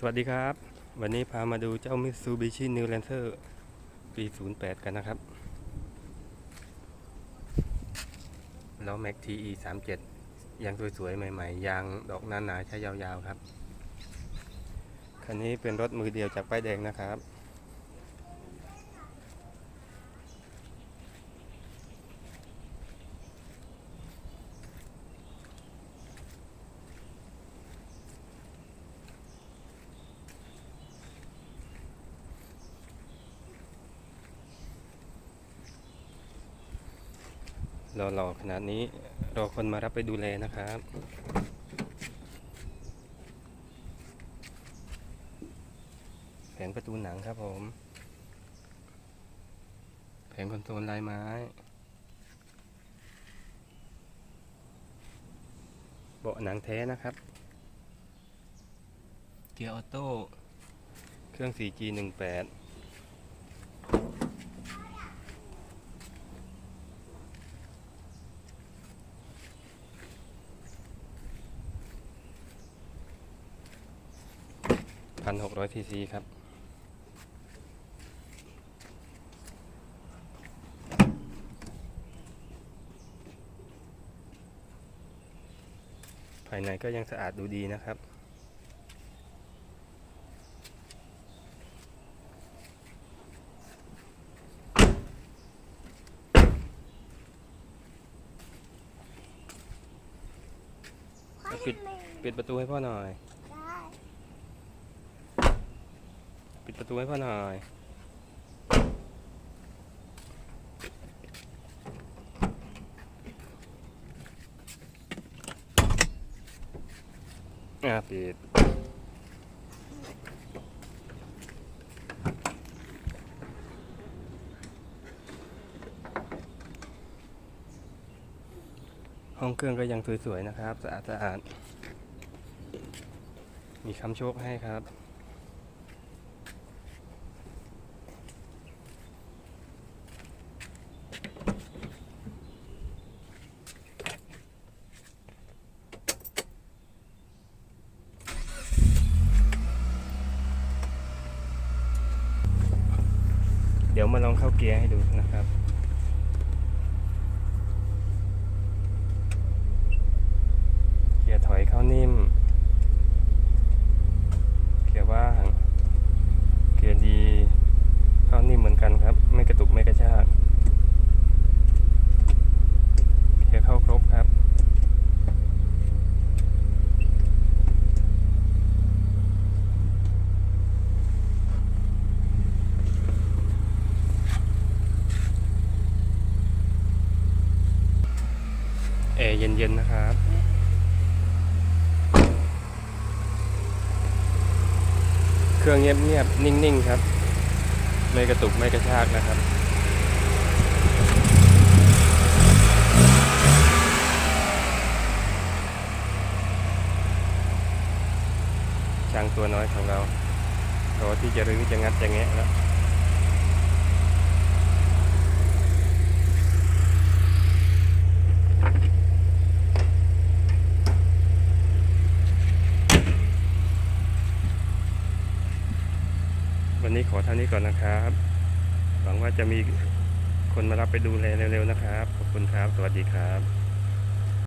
สวัสดีครับ วันนี้พามาดูเจ้า Mitsubishi New Lancer ปี 08 กันนะครับล้อ Max TE 37ยางสวยๆ ใหม่ๆ ยางดอกหนาๆใช้ยาวๆ ครับ คันนี้เป็นรถมือเดียวจากป้ายแดงนะครับ รอรอขนาดนี้รอคนมารับไปดูแลนะครับแผงประตูหนังครับผม แผงคอนโซลลายไม้เบาะหนังแท้นะครับ เกียร์ออโต้ เครื่อง 4G18 นหกร้อยซีซีครับ ภายในก็ยังสะอาดดูดีนะครับพ่อปิดทำไมปิดประตูให้พ่อหน่อย ได้ ปิดประตูให้พ่อหน่อย อ่าปิด ห้องเครื่องก็ยังสวยๆนะครับ สะอาดสะอาดมีคำโชคให้ครับ ดี๋ยวมาลองเข้าเกียร์ให้ดูนะครับ เกียร์ถอยเข้านิ่ม เกียร์ว่าง เกียร์ดี เข้านิ่มเหมือนกันครับ ไม่กระตุกไม่กระชาก เกียร์เข้าครบครับ แอร์ เย็นๆนะครับเครื่องเงียบๆนิ่งๆครับ ไม่กระตุกไม่กระชากนะครับช่างตัวน้อยของเรารอที่จะรื้อจะงัดจะแงะแล้ว นี้ขอเท่านี้ก่อนนะครับ หวังว่าจะมีคนมารับไปดูแลเร็วๆนะครับ ขอบคุณครับ สวัสดีครับ